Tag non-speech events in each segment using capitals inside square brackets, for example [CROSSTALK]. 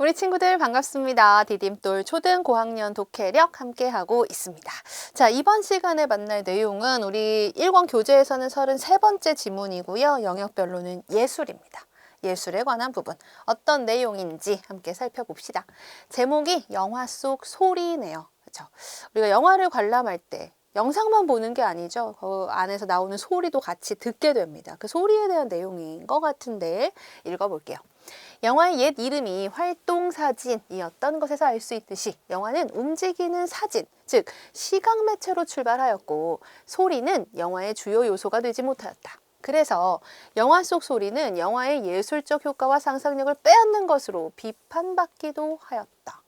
우리 친구들 반갑습니다. 디딤돌 초등 고학년 독해력 함께하고 있습니다. 자, 이번 시간에 만날 내용은 우리 1권 교재에서는 33번째 지문이고요. 영역별로는 예술입니다. 예술에 관한 부분 어떤 내용인지 함께 살펴봅시다. 제목이 영화 속 소리네요. 그렇죠? 우리가 영화를 관람할 때 영상만 보는 게 아니죠. 그 안에서 나오는 소리도 같이 듣게 됩니다. 그 소리에 대한 내용인 것 같은데 읽어볼게요. 영화의 옛 이름이 활동사진이었던 것에서 알 수 있듯이 영화는 움직이는 사진, 즉 시각 매체로 출발하였고 소리는 영화의 주요 요소가 되지 못하였다. 그래서 영화 속 소리는 영화의 예술적 효과와 상상력을 빼앗는 것으로 비판받기도 하였다.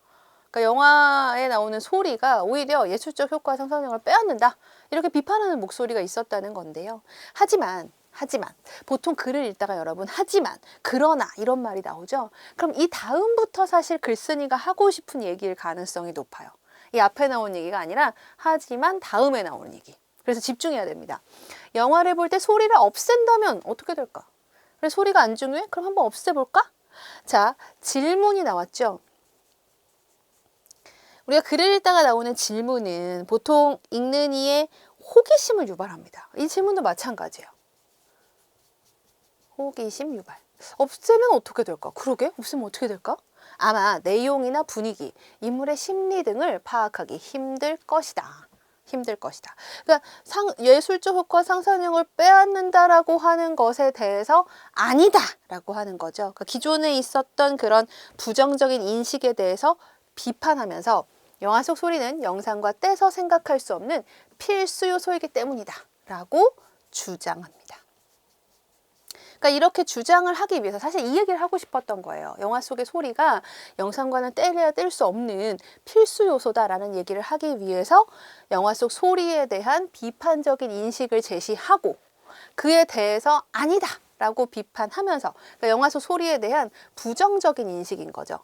그러니까 영화에 나오는 소리가 오히려 예술적 효과와 상상력을 빼앗는다. 이렇게 비판하는 목소리가 있었다는 건데요. 하지만 하지만 보통 글을 읽다가 여러분 하지만 그러나 이런 말이 나오죠. 그럼 이 다음부터 사실 글쓴이가 하고 싶은 얘기일 가능성이 높아요. 이 앞에 나온 얘기가 아니라 하지만 다음에 나오는 얘기. 그래서 집중해야 됩니다. 영화를 볼 때 소리를 없앤다면 어떻게 될까? 그래 소리가 안 중요해? 그럼 한번 없애볼까? 자 질문이 나왔죠. 우리가 글을 읽다가 나오는 질문은 보통 읽는 이의 호기심을 유발합니다. 이 질문도 마찬가지예요. 호기심 유발. 없애면 어떻게 될까? 그러게? 없으면 어떻게 될까? 아마 내용이나 분위기, 인물의 심리 등을 파악하기 힘들 것이다. 힘들 것이다. 그러니까 상, 예술적 효과 상상력을 빼앗는다라고 하는 것에 대해서 아니다라고 하는 거죠. 그러니까 기존에 있었던 그런 부정적인 인식에 대해서 비판하면서 영화 속 소리는 영상과 떼서 생각할 수 없는 필수 요소이기 때문이다. 라고 주장합니다. 그러니까 이렇게 주장을 하기 위해서 사실 이 얘기를 하고 싶었던 거예요. 영화 속의 소리가 영상과는 떼려야 뗄 수 없는 필수 요소다라는 얘기를 하기 위해서 영화 속 소리에 대한 비판적인 인식을 제시하고 그에 대해서 아니다 라고 비판하면서 그러니까 영화 속 소리에 대한 부정적인 인식인 거죠.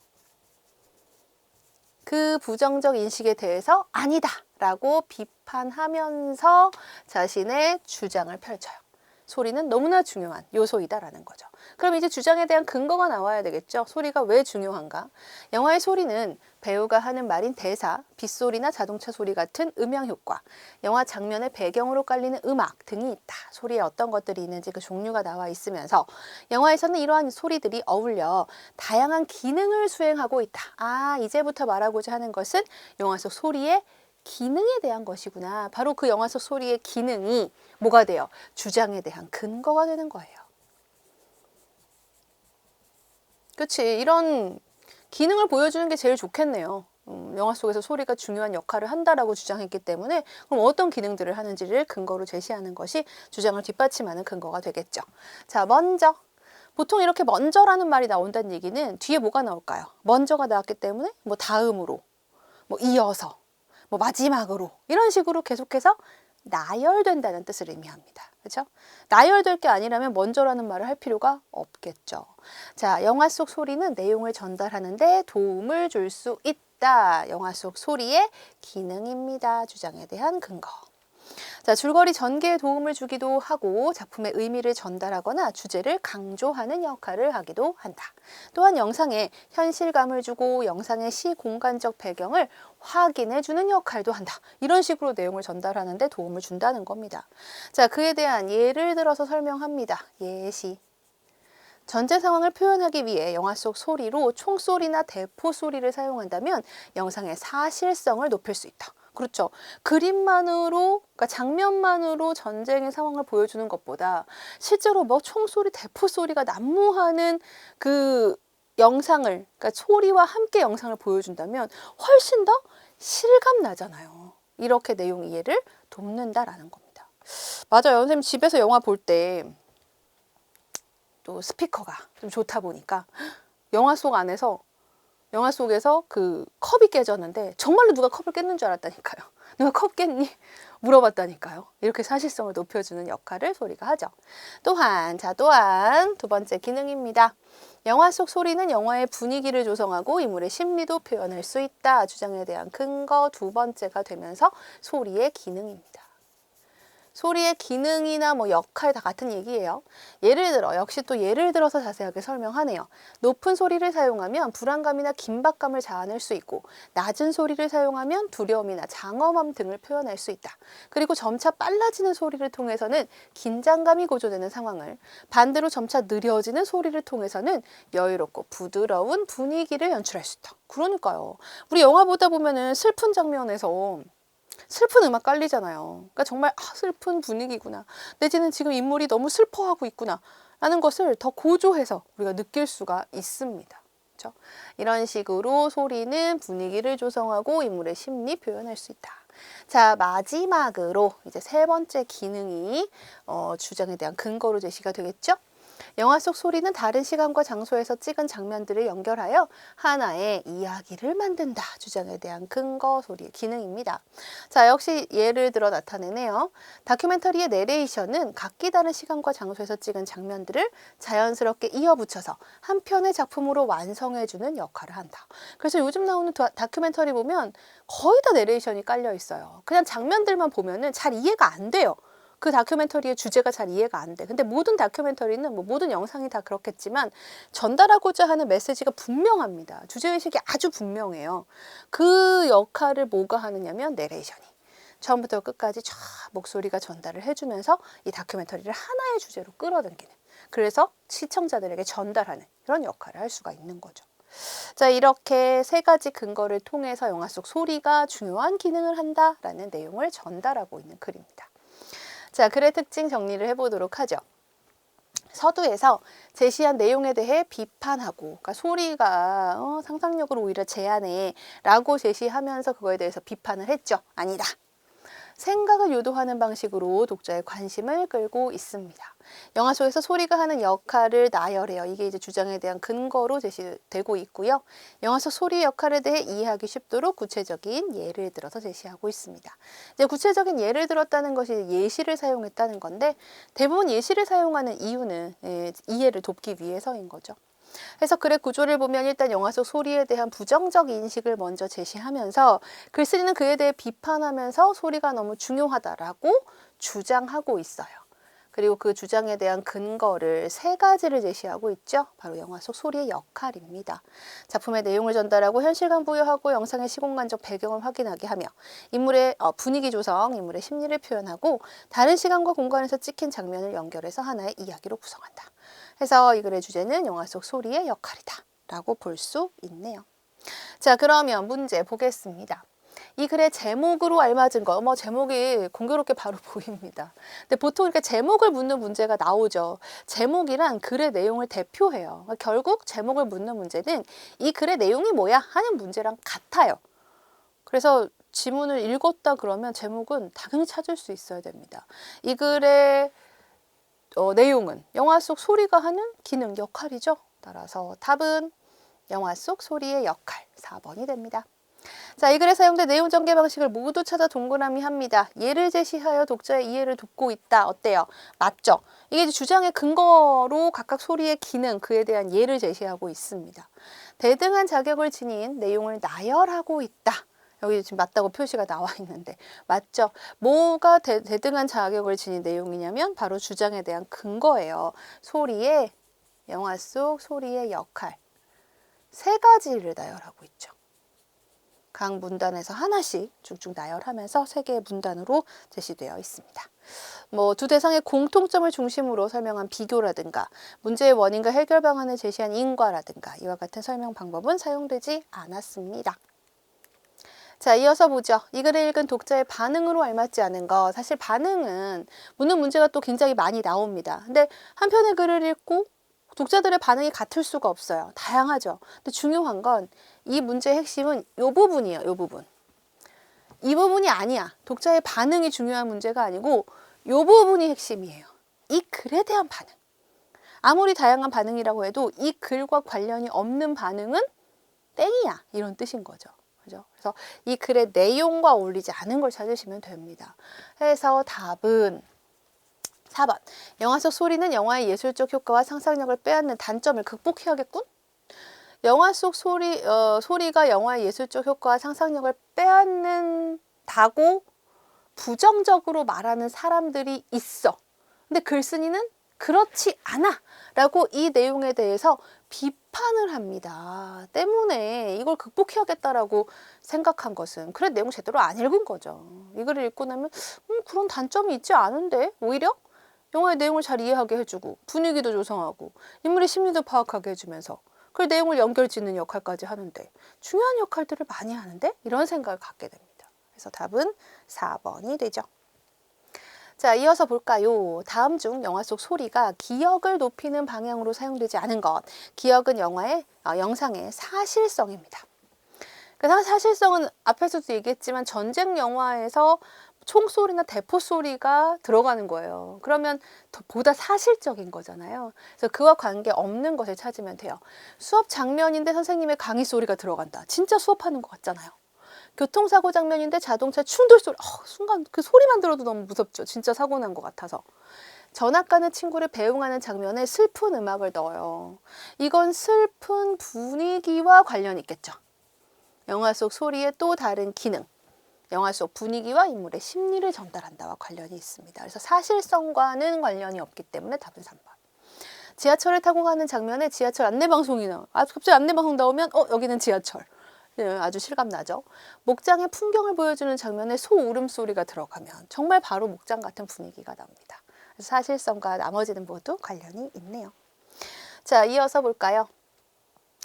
그 부정적 인식에 대해서 아니다 라고 비판하면서 자신의 주장을 펼쳐요. 소리는 너무나 중요한 요소이다라는 거죠. 그럼 이제 주장에 대한 근거가 나와야 되겠죠. 소리가 왜 중요한가? 영화의 소리는 배우가 하는 말인 대사, 빗소리나 자동차 소리 같은 음향 효과, 영화 장면의 배경으로 깔리는 음악 등이 있다. 소리에 어떤 것들이 있는지 그 종류가 나와 있으면서 영화에서는 이러한 소리들이 어울려 다양한 기능을 수행하고 있다. 아, 이제부터 말하고자 하는 것은 영화 속 소리의 기능에 대한 것이구나. 바로 그 영화 속 소리의 기능이 뭐가 돼요? 주장에 대한 근거가 되는 거예요. 그렇지. 이런 기능을 보여주는 게 제일 좋겠네요. 음, 영화 속에서 소리가 중요한 역할을 한다라고 주장했기 때문에 그럼 어떤 기능들을 하는지를 근거로 제시하는 것이 주장을 뒷받침하는 근거가 되겠죠. 자, 먼저 보통 이렇게 먼저라는 말이 나온다는 얘기는 뒤에 뭐가 나올까요? 먼저가 나왔기 때문에 뭐 다음으로, 뭐 이어서, 뭐 마지막으로 이런 식으로 계속해서 나열된다는 뜻을 의미합니다. 그렇죠? 나열될 게 아니라면 먼저라는 말을 할 필요가 없겠죠. 자, 영화 속 소리는 내용을 전달하는데 도움을 줄 수 있다. 영화 속 소리의 기능입니다. 주장에 대한 근거. 자, 줄거리 전개에 도움을 주기도 하고 작품의 의미를 전달하거나 주제를 강조하는 역할을 하기도 한다. 또한 영상에 현실감을 주고 영상의 시 공간적 배경을 확인해 주는 역할도 한다. 이런 식으로 내용을 전달하는데 도움을 준다는 겁니다. 자, 그에 대한 예를 들어서 설명합니다. 예시. 전제 상황을 표현하기 위해 영화 속 소리로 총소리나 대포 소리를 사용한다면 영상의 사실성을 높일 수 있다. 그렇죠. 그림만으로, 그러니까 장면만으로 전쟁의 상황을 보여주는 것보다 실제로 뭐 총소리, 대포 소리가 난무하는 그 영상을, 그러니까 소리와 함께 영상을 보여준다면 훨씬 더 실감 나잖아요. 이렇게 내용 이해를 돕는다라는 겁니다. 맞아요. 선생님 집에서 영화 볼 때 또 스피커가 좀 좋다 보니까 영화 속 안에서 영화 속에서 그 컵이 깨졌는데 정말로 누가 컵을 깼는 줄 알았다니까요. [LAUGHS] 누가 컵 깼니? 물어봤다니까요. 이렇게 사실성을 높여주는 역할을 소리가 하죠. 또한 자 또한 두 번째 기능입니다. 영화 속 소리는 영화의 분위기를 조성하고 인물의 심리도 표현할 수 있다. 주장에 대한 근거 두 번째가 되면서 소리의 기능입니다. 소리의 기능이나 뭐 역할 다 같은 얘기예요. 예를 들어 역시 또 예를 들어서 자세하게 설명하네요. 높은 소리를 사용하면 불안감이나 긴박감을 자아낼 수 있고 낮은 소리를 사용하면 두려움이나 장엄함 등을 표현할 수 있다. 그리고 점차 빨라지는 소리를 통해서는 긴장감이 고조되는 상황을 반대로 점차 느려지는 소리를 통해서는 여유롭고 부드러운 분위기를 연출할 수 있다. 그러니까요. 우리 영화 보다 보면은 슬픈 장면에서 슬픈 음악 깔리잖아요. 그러니까 정말 아, 슬픈 분위기구나. 내지는 지금 인물이 너무 슬퍼하고 있구나. 라는 것을 더 고조해서 우리가 느낄 수가 있습니다. 그렇죠? 이런 식으로 소리는 분위기를 조성하고 인물의 심리 표현할 수 있다. 자 마지막으로 이제 세 번째 기능이 어, 주장에 대한 근거로 제시가 되겠죠. 영화 속 소리는 다른 시간과 장소에서 찍은 장면들을 연결하여 하나의 이야기를 만든다. 주장에 대한 근거 소리의 기능입니다. 자, 역시 예를 들어 나타내네요. 다큐멘터리의 내레이션은 각기 다른 시간과 장소에서 찍은 장면들을 자연스럽게 이어붙여서 한 편의 작품으로 완성해주는 역할을 한다. 그래서 요즘 나오는 다, 다큐멘터리 보면 거의 다 내레이션이 깔려 있어요. 그냥 장면들만 보면은 잘 이해가 안 돼요. 그 다큐멘터리의 주제가 잘 이해가 안 돼. 근데 모든 다큐멘터리는 뭐 모든 영상이 다 그렇겠지만 전달하고자 하는 메시지가 분명합니다. 주제의식이 아주 분명해요. 그 역할을 뭐가 하느냐면 내레이션이. 처음부터 끝까지 쫙 목소리가 전달을 해주면서 이 다큐멘터리를 하나의 주제로 끌어당기는. 그래서 시청자들에게 전달하는 이런 역할을 할 수가 있는 거죠. 자, 이렇게 세 가지 근거를 통해서 영화 속 소리가 중요한 기능을 한다라는 내용을 전달하고 있는 글입니다. 자, 글의 특징 정리를 해보도록 하죠. 서두에서 제시한 내용에 대해 비판하고, 그러니까 소리가 어, 상상력을 오히려 제한해 라고 제시하면서 그거에 대해서 비판을 했죠. 아니다. 생각을 유도하는 방식으로 독자의 관심을 끌고 있습니다. 영화 속에서 소리가 하는 역할을 나열해요. 이게 이제 주장에 대한 근거로 제시되고 있고요. 영화 속 소리의 역할에 대해 이해하기 쉽도록 구체적인 예를 들어서 제시하고 있습니다. 이제 구체적인 예를 들었다는 것이 예시를 사용했다는 건데 대부분 예시를 사용하는 이유는 예, 이해를 돕기 위해서인 거죠. 그래서 글의 구조를 보면 일단 영화 속 소리에 대한 부정적 인식을 먼저 제시하면서 글쓰기는 그에 대해 비판하면서 소리가 너무 중요하다라고 주장하고 있어요. 그리고 그 주장에 대한 근거를 세 가지를 제시하고 있죠. 바로 영화 속 소리의 역할입니다. 작품의 내용을 전달하고 현실감 부여하고 영상의 시공간적 배경을 확인하게 하며 인물의 어, 분위기 조성, 인물의 심리를 표현하고 다른 시간과 공간에서 찍힌 장면을 연결해서 하나의 이야기로 구성한다. 해서 이 글의 주제는 영화 속 소리의 역할이다. 라고 볼 수 있네요. 자, 그러면 문제 보겠습니다. 이 글의 제목으로 알맞은 거, 뭐 제목이 공교롭게 바로 [LAUGHS] 보입니다. 근데 보통 이렇게 제목을 묻는 문제가 나오죠. 제목이란 글의 내용을 대표해요. 그러니까 결국 제목을 묻는 문제는 이 글의 내용이 뭐야 하는 문제랑 같아요. 그래서 지문을 읽었다 그러면 제목은 당연히 찾을 수 있어야 됩니다. 이 글의 어, 내용은 영화 속 소리가 하는 기능 역할이죠. 따라서 답은 영화 속 소리의 역할 4번이 됩니다. 자, 이 글에 사용된 내용 전개 방식을 모두 찾아 동그라미 합니다. 예를 제시하여 독자의 이해를 돕고 있다. 어때요? 맞죠? 이게 주장의 근거로 각각 소리의 기능, 그에 대한 예를 제시하고 있습니다. 대등한 자격을 지닌 내용을 나열하고 있다. 여기 지금 맞다고 표시가 나와 있는데 맞죠? 뭐가 대, 대등한 자격을 지닌 내용이냐면 바로 주장에 대한 근거예요. 소리의 영화 속 소리의 역할 세 가지를 나열하고 있죠. 각 문단에서 하나씩 쭉쭉 나열하면서 세 개의 문단으로 제시되어 있습니다. 뭐 두 대상의 공통점을 중심으로 설명한 비교라든가 문제의 원인과 해결 방안을 제시한 인과라든가 이와 같은 설명 방법은 사용되지 않았습니다. 자, 이어서 보죠. 이 글을 읽은 독자의 반응으로 알맞지 않은 거. 사실 반응은 묻는 문제가 또 굉장히 많이 나옵니다. 근데 한 편의 글을 읽고 독자들의 반응이 같을 수가 없어요. 다양하죠. 근데 중요한 건 이 문제의 핵심은 이 부분이에요. 이 부분. 이 부분이 아니야. 독자의 반응이 중요한 문제가 아니고 이 부분이 핵심이에요. 이 글에 대한 반응. 아무리 다양한 반응이라고 해도 이 글과 관련이 없는 반응은 땡이야. 이런 뜻인 거죠. 그죠? 그래서 이 글의 내용과 어울리지 않은 걸 찾으시면 됩니다. 해서 답은 4번. 영화 속 소리는 영화의 예술적 효과와 상상력을 빼앗는 단점을 극복해야겠군? 영화 속 소리, 어, 소리가 영화의 예술적 효과와 상상력을 빼앗는다고 부정적으로 말하는 사람들이 있어. 근데 글쓴이는 그렇지 않아. 라고 이 내용에 대해서 비판을 합니다. 때문에 이걸 극복해야겠다라고 생각한 것은 그래 내용 제대로 안 읽은 거죠. 이 글을 읽고 나면 음, 그런 단점이 있지 않은데 오히려 영화의 내용을 잘 이해하게 해주고 분위기도 조성하고 인물의 심리도 파악하게 해주면서 그 내용을 연결짓는 역할까지 하는데 중요한 역할들을 많이 하는데 이런 생각을 갖게 됩니다. 그래서 답은 4번이 되죠. 자, 이어서 볼까요? 다음 중 영화 속 소리가 기억을 높이는 방향으로 사용되지 않은 것. 기억은 영화의 어, 영상의 사실성입니다. 그 사실성은 앞에서도 얘기했지만 전쟁 영화에서 총소리나 대포 소리가 들어가는 거예요. 그러면 더 보다 사실적인 거잖아요. 그래서 그와 관계 없는 것을 찾으면 돼요. 수업 장면인데 선생님의 강의 소리가 들어간다. 진짜 수업하는 것 같잖아요. 교통사고 장면인데 자동차 충돌 소리. 어, 순간 그 소리만 들어도 너무 무섭죠. 진짜 사고 난 것 같아서. 전학 가는 친구를 배웅하는 장면에 슬픈 음악을 넣어요. 이건 슬픈 분위기와 관련이 있겠죠. 영화 속 소리의 또 다른 기능. 영화 속 분위기와 인물의 심리를 전달한다와 관련이 있습니다. 그래서 사실성과는 관련이 없기 때문에 답은 3번. 지하철을 타고 가는 장면에 지하철 안내방송이 나. 아, 갑자기 안내방송 나오면 어 여기는 지하철. 네, 아주 실감 나죠. 목장의 풍경을 보여주는 장면에 소 울음소리가 들어가면 정말 바로 목장 같은 분위기가 납니다. 사실성과 나머지는 모두 관련이 있네요. 자, 이어서 볼까요?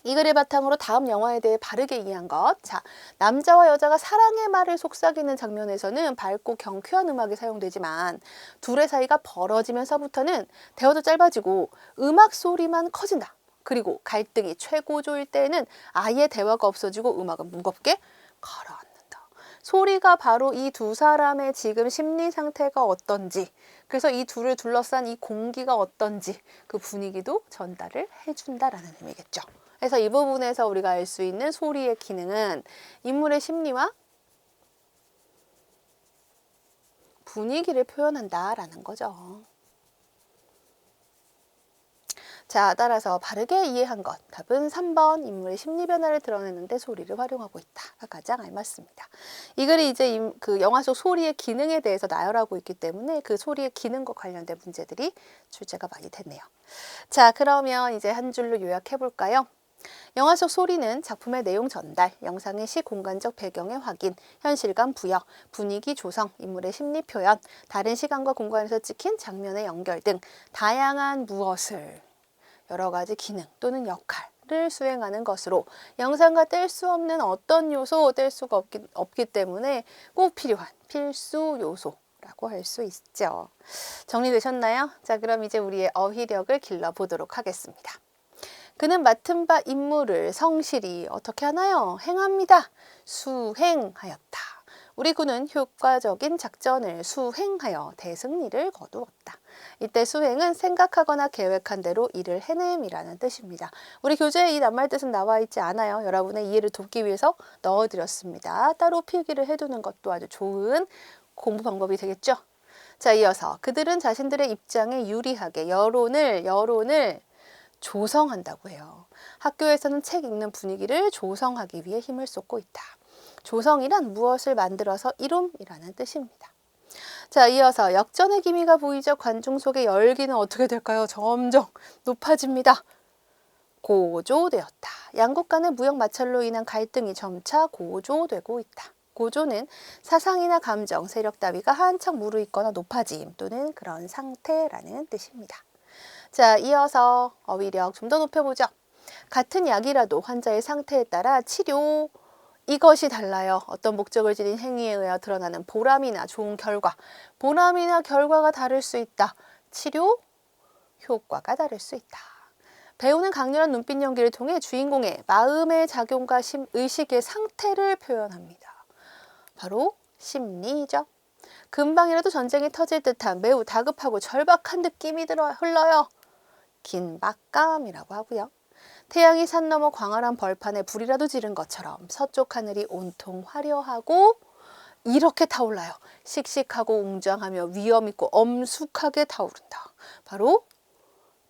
이 글을 바탕으로 다음 영화에 대해 바르게 이해한 것. 자, 남자와 여자가 사랑의 말을 속삭이는 장면에서는 밝고 경쾌한 음악이 사용되지만 둘의 사이가 벌어지면서부터는 대화도 짧아지고 음악 소리만 커진다. 그리고 갈등이 최고조일 때에는 아예 대화가 없어지고 음악은 무겁게 가라앉는다. 소리가 바로 이 두 사람의 지금 심리 상태가 어떤지, 그래서 이 둘을 둘러싼 이 공기가 어떤지 그 분위기도 전달을 해준다라는 의미겠죠. 그래서 이 부분에서 우리가 알 수 있는 소리의 기능은 인물의 심리와 분위기를 표현한다라는 거죠. 자, 따라서 바르게 이해한 것. 답은 3번 인물의 심리 변화를 드러내는데 소리를 활용하고 있다가 가장 알맞습니다. 이 글이 이제 그 영화 속 소리의 기능에 대해서 나열하고 있기 때문에 그 소리의 기능과 관련된 문제들이 출제가 많이 됐네요. 자, 그러면 이제 한 줄로 요약해 볼까요? 영화 속 소리는 작품의 내용 전달, 영상의 시 공간적 배경의 확인, 현실감 부여, 분위기 조성, 인물의 심리 표현, 다른 시간과 공간에서 찍힌 장면의 연결 등 다양한 무엇을 여러 가지 기능 또는 역할을 수행하는 것으로 영상과 뗄 수 없는 어떤 요소 뗄 수가 없기, 없기 때문에 꼭 필요한 필수 요소 라고 할 수 있죠. 정리되셨나요? 자, 그럼 이제 우리의 어휘력을 길러보도록 하겠습니다. 그는 맡은 바 임무를 성실히 어떻게 하나요? 행합니다. 수행하였다. 우리 군은 효과적인 작전을 수행하여 대승리를 거두었다. 이때 수행은 생각하거나 계획한 대로 일을 해냄이라는 뜻입니다. 우리 교재에 이 낱말 뜻은 나와 있지 않아요. 여러분의 이해를 돕기 위해서 넣어드렸습니다. 따로 필기를 해두는 것도 아주 좋은 공부 방법이 되겠죠. 자, 이어서 그들은 자신들의 입장에 유리하게 여론을 여론을 조성한다고 해요. 학교에서는 책 읽는 분위기를 조성하기 위해 힘을 쏟고 있다. 조성이란 무엇을 만들어서 이룸이라는 뜻입니다. 자, 이어서 역전의 기미가 보이죠. 관중 속의 열기는 어떻게 될까요? 점점 높아집니다. 고조되었다. 양국 간의 무역 마찰로 인한 갈등이 점차 고조되고 있다. 고조는 사상이나 감정, 세력 따위가 한창 무르익거나 높아짐 또는 그런 상태라는 뜻입니다. 자, 이어서 어휘력 좀 더 높여보죠. 같은 약이라도 환자의 상태에 따라 치료, 이것이 달라요. 어떤 목적을 지닌 행위에 의하여 드러나는 보람이나 좋은 결과, 보람이나 결과가 다를 수 있다. 치료 효과가 다를 수 있다. 배우는 강렬한 눈빛 연기를 통해 주인공의 마음의 작용과 심, 의식의 상태를 표현합니다. 바로 심리죠. 금방이라도 전쟁이 터질 듯한 매우 다급하고 절박한 느낌이 들어 흘러요. 긴박감이라고 하고요. 태양이 산 너머 광활한 벌판에 불이라도 지른 것처럼 서쪽 하늘이 온통 화려하고 이렇게 타올라요. 씩씩하고 웅장하며 위험 있고 엄숙하게 타오른다. 바로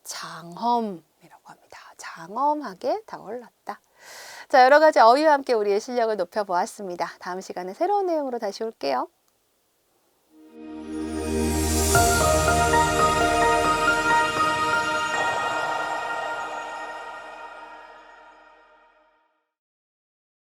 장엄이라고 합니다. 장엄하게 타올랐다. 자, 여러 가지 어휘와 함께 우리의 실력을 높여 보았습니다. 다음 시간에 새로운 내용으로 다시 올게요.